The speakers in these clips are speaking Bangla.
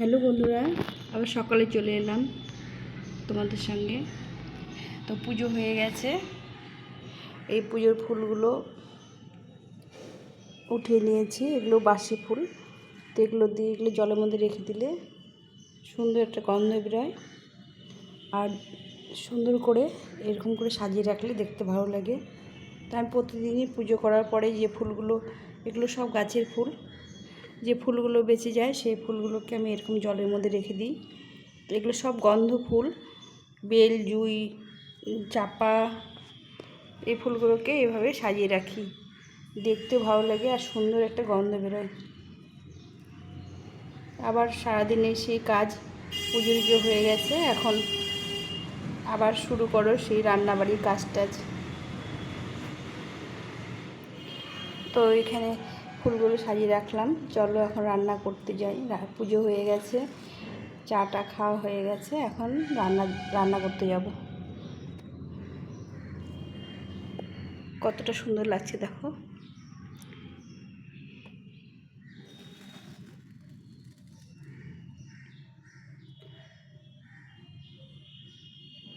হ্যালো বন্ধুরা, আবার সকালে চলে এলাম তোমাদের সঙ্গে। তো পুজো হয়ে গেছে। এই পুজোর ফুলগুলো উঠিয়ে নিয়েছি। এগুলো বাসি ফুল। তো এগুলো দিয়ে এগুলো জলের মধ্যে রেখে দিলে সুন্দর একটা গন্ধ বেরোয়। আর সুন্দর করে এরকম করে সাজিয়ে রাখলে দেখতে ভালো লাগে। তা আমি প্রতিদিনই পুজো করার পরে যে ফুলগুলো, এগুলো সব গাছের ফুল। যে ফুলগুলো বেঁচে যায়, সেই ফুলগুলোকে আমি এরকম জলের মধ্যে রেখে দিই। এগুলো সব গন্ধ ফুল, বেল, জুই, চাপা, এই ফুলগুলোকে এভাবে সাজিয়ে রাখি। দেখতেও ভালো লাগে আর সুন্দর একটা গন্ধ বেরোয়। আবার সারাদিনে সেই কাজ পুজো টুজো হয়ে গেছে, এখন আবার শুরু করো সেই রান্নাবাড়ির কাজ টাজ তো এখানে ফুলগুলো সাজিয়ে রাখলাম। চলো এখন রান্না করতে যাই। পুজো হয়ে গেছে। চাটা খাওয়া হয়ে গেছে। এখন রান্না রান্না করতে যাব। কতটা সুন্দর লাগছে দেখো।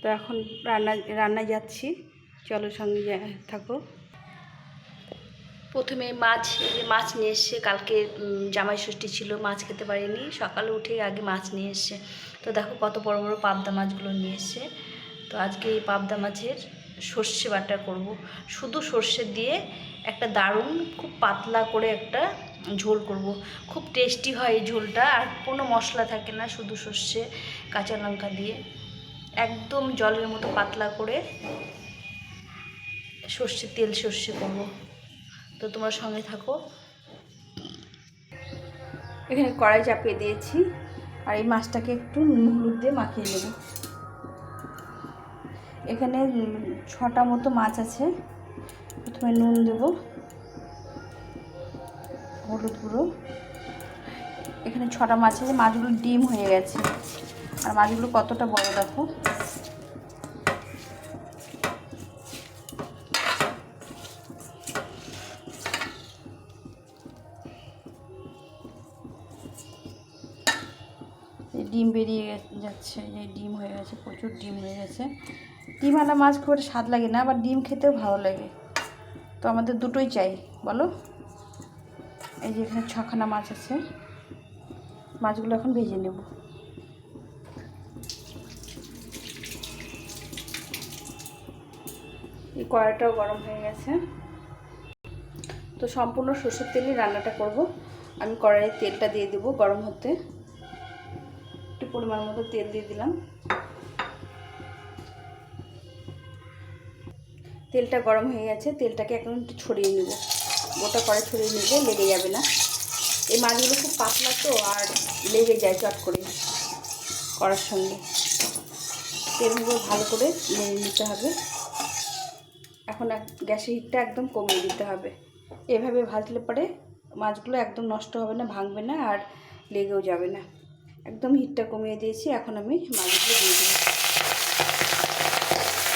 তো এখন রান্না, রান্নায় যাচ্ছি। চলো সঙ্গে থাকো। প্রথমে মাছ মাছ নিয়ে এসছে, কালকে জামাই ষষ্ঠী ছিল, মাছ খেতে পারিনি। সকালে উঠে আগে মাছ নিয়ে এসছে। তো দেখো কত বড় বড় পাবদা মাছগুলো নিয়ে এসছে। তো আজকে এই পাবদা মাছের সর্ষে বাটা করব। শুধু সর্ষে দিয়ে একটা দারুণ, খুব পাতলা করে একটা ঝোল করব। খুব টেস্টি হয় এই ঝোলটা, আর কোনো মশলা থাকে না, শুধু সর্ষে, কাঁচা লঙ্কা দিয়ে। একদম জলের মতো পাতলা করে সর্ষে, তেল সর্ষে করব। তো তোমরা সঙ্গে থাকো। এখানে কড়াই চাপিয়ে দিয়েছি। আর এই মাছটাকে একটু নুন হলুদ দিয়ে মাখিয়ে নেব। এখানে ছটা মতো মাছ আছে। প্রথমে নুন দেব। হলুদ গুঁড়ো। এখানে ছটা মাছ আছে। মাছগুলো ডিম হয়ে গেছে। আর মাছগুলো কতটা বড় দেখো। ডিম বেরিয়ে যাচ্ছে, যে ডিম হয়ে গেছে, প্রচুর ডিম হয়ে গেছে। ডিমওয়ালা মাছ খুব একটা স্বাদ লাগে না, আবার ডিম খেতেও ভালো লাগে। তো আমাদের দুটোই চাই, বলো? এই যে এখানে ছখানা মাছ আছে, মাছগুলো এখন ভেজে নেব। এই কড়াইটাও গরম হয়ে গেছে। তো সম্পূর্ণ সর্ষের তেলই রান্নাটা করব। আমি কড়াইয়ে তেলটা দিয়ে দেবো গরম হতে। পরিমাণ মতো তেল দিয়ে দিলাম। তেলটা গরম হয়ে গেছে, তেলটাকে এখন একটু ছড়িয়ে নেব। গোটা করে ছড়িয়ে নেবে, লেগে যাবে না। এই মাছগুলো খুব পাতলা তো, আর লেগে যায় চট করে করার সঙ্গে। তেলগুলো ভালো করে নেড়ে নিতে হবে। এখন গ্যাসের হিটটা একদম কমিয়ে দিতে হবে। এভাবে ভাজলে পরে মাছগুলো একদম নষ্ট হবে না, ভাঙবে না, আর লেগেও যাবে না। একদম হিটটা কমিয়ে দিয়েছি, এখন আমি মাছগুলো দিয়ে দিই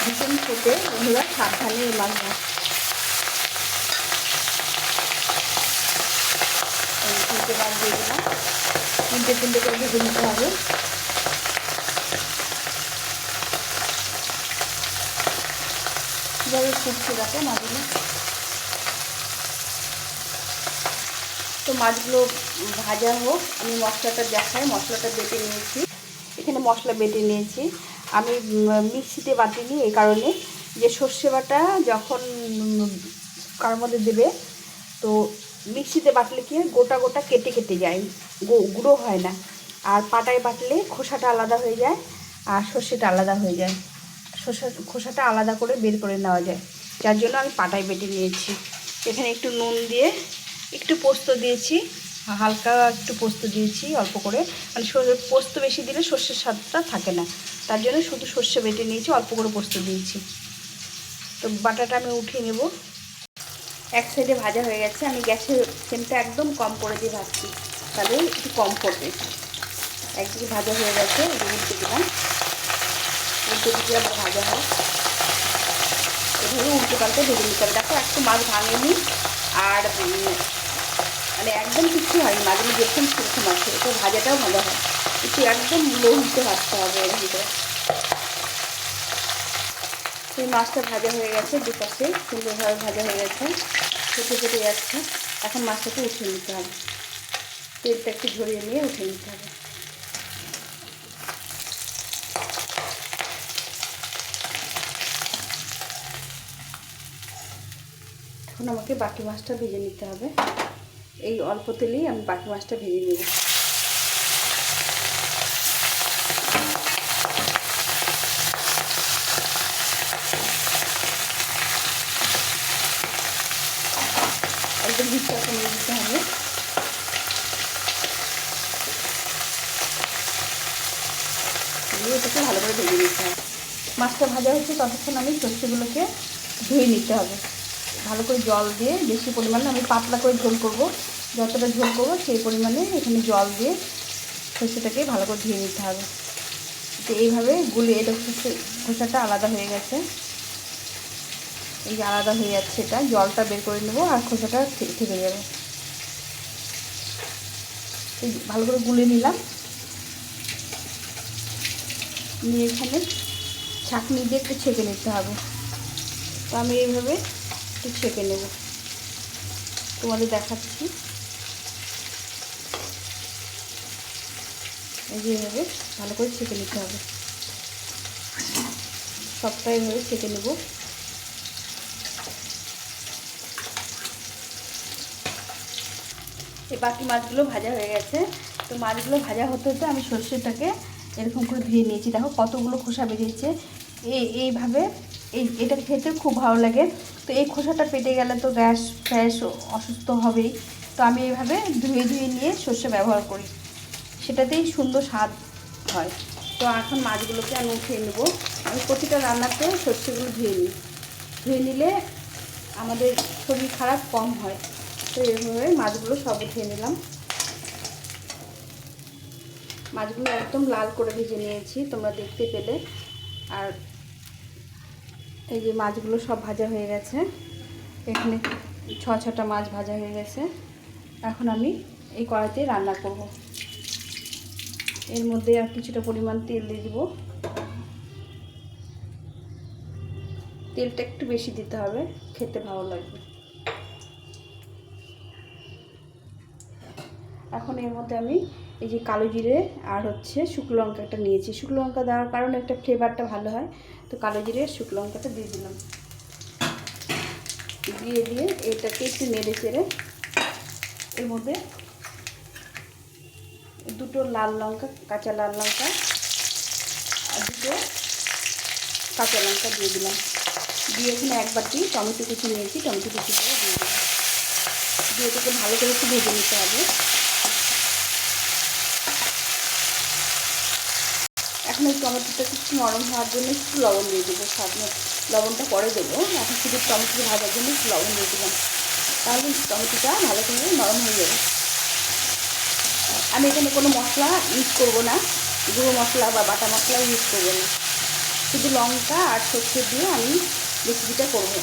ভীষণ ফুটে, বন্ধুরা, সাবধানে এই মাছ তিনটে মাছ দিয়ে দিলাম। তিনটে তিনটে করে ভেজে নিতে হবে। কীভাবে ফুটছে দেখো মাছগুলো। তো মাছগুলো ভাজা হোক, আমি মশলাটা দেখাই, মশলাটা বেটে নিয়েছি। এখানে মশলা বেটে নিয়েছি। আমি মিক্সিতে বাটিনি এই কারণে। যে সর্ষে বাটা যখন কার মধ্যে দেবে, তো মিক্সিতে বাটলে কি গোটা গোটা কেটে কেটে যায়। গুঁড়ো হয় না। আর পাটায় বাটলে খোসাটা আলাদা হয়ে যায় আর সর্ষেটা আলাদা হয়ে যায়। শসা খোসাটা আলাদা করে বের করে নেওয়া যায়। যার জন্য আমি পাটায় বেটে নিয়েছি। এখানে একটু নুন দিয়ে একটু পোস্ত দিয়েছি। হালকা একটু পোস্ত দিয়েছি, অল্প করে। মানে পোস্ত বেশি দিলে সর্ষের স্বাদটা থাকে না। তার জন্য শুধু সর্ষে বেটে নিয়েছি, অল্প করে পোস্ত দিয়েছি। তো বাটাটা আমি উঠিয়ে নেব। এক সাইডে ভাজা হয়ে গেছে। আমি গ্যাসের ফ্লেমটা একদম কম করে দিয়ে ভাজছি। তাহলে একটু কম পড়বে। একদিকে ভাজা হয়ে গেছে উল্টে দিলাম। উল্টে দিকে আবার ভাজা হয়। এভাবে উল্টো পাল্টে ভেজে নিতে হবে। দেখো, একটু মাছ ভাঙেনি। আর মানে একদম কিছু হয়নি মাছগুলো যেরকম সেরকম আছে এটা ভাজাটাও ভালো হয়। একটু একদম লো হিটে ভাজতে হবে এর ভিতরে। এই মাছটা ভাজা হয়ে গেছে, দুপাশে সুন্দরভাবে ভাজা হয়ে গেছে, ফুটে ফুটে যাচ্ছে। এখন মাছটাকে উঠে নিতে হবে। তেলটা একটু ঝরিয়ে নিয়ে উঠে নিতে হবে। এখন আমাকে বাকি মাছটা ভেজে নিতে হবে। এই অল্প তেলেই আমি বাকি মাছটা ভেজে নেব। একদম হিটটা কমিয়ে দিতে হবে। এটাকে ভালো করে ভেজে নিতে হবে। মাছটা ভাজা হচ্ছে ততক্ষণ আমি সর্ষেগুলোকে ধুয়ে নিতে হবে। ভালো করে জল দিয়ে বেশি পরিমাণে আমি পাতলা করে ঝোল করব। যতটা ঝোল করব সেই পরিমাণে এখানে জল দিয়ে সর্ষেটাকে ভালো করে ধুয়ে নিতে হবে। তো এইভাবে গুলে এটা খোসাটা আলাদা হয়ে গেছে। এই যে আলাদা হয়ে যাচ্ছে এটা, জলটা বের করে নেব আর খোসাটা থেকে যাবে। ভালো করে গুলে নিলাম। নিয়ে এখানে ছাঁকনি দিয়ে একটু ছেঁকে নিতে হবে। তো আমি এইভাবে একটু ছেঁকে নেব। তোমাদের দেখাচ্ছি। যে ভালো করে ছেঁকে নিতে হবে। সবটা এইভাবে ছেঁকে নেব। এই বাকি মাছগুলো ভাজা হয়ে গেছে। তো মাছগুলো ভাজা হতে হতে আমি সর্ষেটাকে এরকম করে ধুয়ে নিয়েছি। দেখো কতগুলো খোসা বেরিয়েছে। এই, এইভাবে এই, এটা খেতে খুব ভালো লাগে। তো এই খোসাটা পেটে গেলে তো গ্যাস, ফ্যাস অসুস্থ হবেই। তো আমি এইভাবে ধুয়ে ধুয়ে নিয়ে সর্ষে ব্যবহার করি। সেটাতেই সুন্দর স্বাদ হয়। তো এখন মাছগুলোকে আমি উঠিয়ে নেব। আমি প্রতিটা রান্নাতে সর্ষেগুলো ধুয়ে নিই। ধুয়ে নিলে আমাদের শরীর খারাপ কম হয়। তো এইভাবে মাছগুলো সব উঠিয়ে নিলাম। মাছগুলো একদম লাল করে ভেজে নিয়েছি, তোমরা দেখতে পেলে। আর এই যে মাছগুলো সব ভাজা হয়ে গেছে। এখানে ছ ছটা মাছ ভাজা হয়ে গেছে। এখন আমি এই কড়াইতে রান্না করব। এর মধ্যে আর কিছুটা পরিমাণ তেল দিয়ে দিব। তেলটা একটু বেশি দিতে হবে, খেতে ভালো লাগবে। এখন এর মধ্যে আমি এই যে কালো জিরে আর হচ্ছে শুকনো লঙ্কাটা নিয়েছি। শুকনো লঙ্কা দেওয়ার কারণে একটা ফ্লেভারটা ভালো হয়, তো কালো জিরে শুকনো লঙ্কাটা দিয়ে দিলাম। দিয়ে দিয়ে এটাকে একটু নেড়ে চেড়ে এর মধ্যে দুটো লাল লঙ্কা, কাঁচা লাল লঙ্কা, আর দুটো কাঁচা লঙ্কা দিয়ে দিলাম। দিয়ে এখানে এক বাটি টমেটো কুচি নিয়েছি, টমেটো কুচিটা দিয়ে দিলাম। দিয়ে এটাকে ভালো করে একটু ভেজে নিতে হবে। এখন এই টমেটোটা একটু নরম হওয়ার জন্য একটু লবণ দিয়ে দেবো, স্বাদ লবণটা পরে দেবো। এখন শুধু টমেটো ভাজার জন্য একটু লবণ দিয়ে দিলাম। তাহলে টমেটোটা ভালো করে নরম হয়ে যাবে। আমি এখানে কোনো মশলা ইউজ করব না। গুঁড়ো মশলা বা বাটা মশলা ইউজ করব না। শুধু লঙ্কা আর সর্ষে দিয়ে আমি রেসিপিটা করব।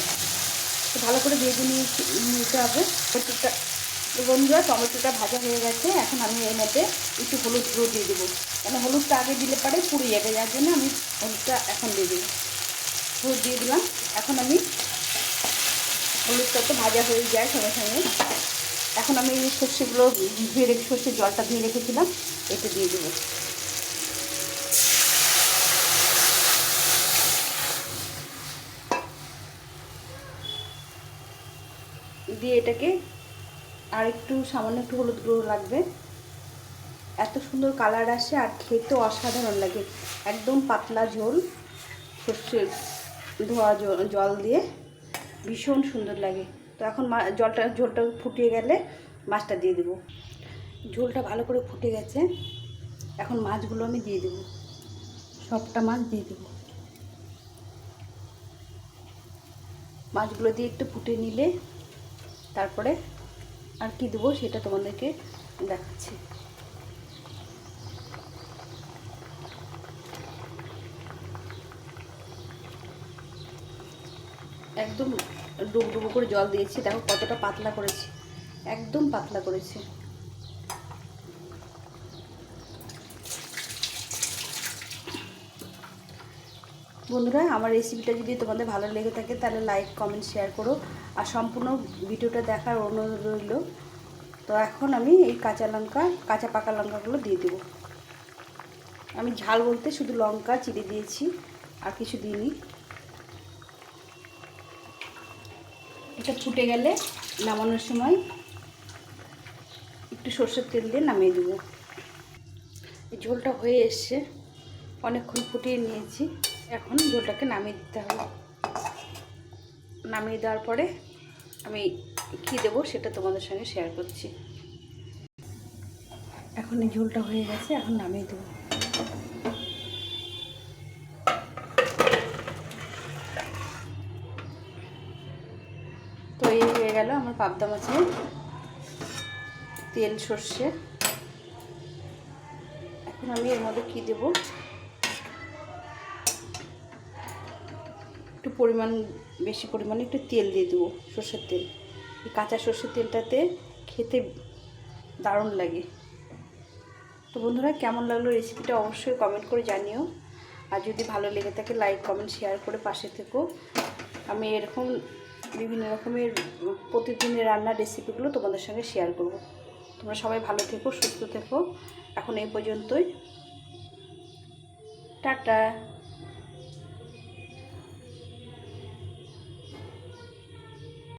তো ভালো করে ভেজে নিতে হবে। টমেটোটা বন্ধুরা, টমেটোটা ভাজা হয়ে গেছে। এখন আমি এর মধ্যে একটু হলুদ গুঁড়ো দিয়ে দেবো। কেন হলুদটা আগে দিলে পারে পুড়ে যাবে। যার জন্য আমি হলুদটা এখন দিয়ে দেবো হলুদ দিয়ে দিলাম। এখন আমি হলুদটা তো ভাজা হয়ে যায় সঙ্গে সঙ্গে। এখন আমি সর্ষেগুলো ধুয়ে রেখে সর্ষের জলটা ধুয়ে রেখেছিলাম, এতে দিয়ে দেবো। দিয়ে এটাকে আর একটু সামান্য একটু হলুদ গুঁড়ো লাগবে। এত সুন্দর কালার আসে আর খেতে অসাধারণ লাগে। একদম পাতলা ঝোল, সর্ষের ধোয়া জল দিয়ে। ভীষণ সুন্দর লাগে। তো এখন জলটা, ঝোলটা ফুটিয়ে গেলে মাছটা দিয়ে দেবো। ঝোলটা ভালো করে ফুটে গেছে, এখন মাছগুলো আমি দিয়ে দেবো। সবটা মাছ দিয়ে দেবো। মাছগুলো দিয়ে একটু ফুটে নিলে তারপরে আর কি দেবো সেটা তোমাদেরকে দেখাচ্ছি। একদম ডুবো ডুবো করে জল দিয়েছি। দেখো কতটা পাতলা করেছি। একদম পাতলা করেছি। বন্ধুরা, আমার রেসিপিটা যদি তোমাদের ভালো লেগে থাকে, তাহলে লাইক কমেন্ট শেয়ার করো। আর সম্পূর্ণ ভিডিওটা দেখার অনুরোধ রইল। তো এখন আমি এই কাঁচা লঙ্কা, কাঁচা পাকা লঙ্কাগুলো দিয়ে দেবো। আমি ঝাল বলতে শুধু লঙ্কা, চিড়ে দিয়েছি, আর কিছু দিইনি। এটা ফুটে গেলে নামানোর সময় একটু সর্ষের তেল দিয়ে নামিয়ে দেবো। এই ঝোলটা হয়ে এসছে, অনেকক্ষণ ফুটিয়ে নিয়েছি। এখন ঝোলটাকে নামিয়ে দিতে হবে। নামিয়ে দেওয়ার পরে আমি কী দেবো সেটা তোমাদের সঙ্গে শেয়ার করছি। এখন এই ঝোলটা হয়ে গেছে, এখন নামিয়ে দেবো। পাবদা মাছের তেল সর্ষে। এখন আমি এর মধ্যে কী দেবো? একটু পরিমাণ, বেশি পরিমাণে একটু তেল দিয়ে দেবো সর্ষের তেল। এই কাঁচা সর্ষের তেলটাতে খেতে দারুণ লাগে। তো বন্ধুরা, কেমন লাগল রেসিপিটা অবশ্যই কমেন্ট করে জানিও। আর যদি ভালো লেগে থাকে লাইক কমেন্ট শেয়ার করে পাশে থেকো। আমি এরকম বিভিন্ন রকমের প্রতিদিনের রান্নার রেসিপিগুলো তোমাদের সঙ্গে শেয়ার করব। তোমরা সবাই ভালো থেকো, সুস্থ থেকো। এখন এই পর্যন্তই। টাটা।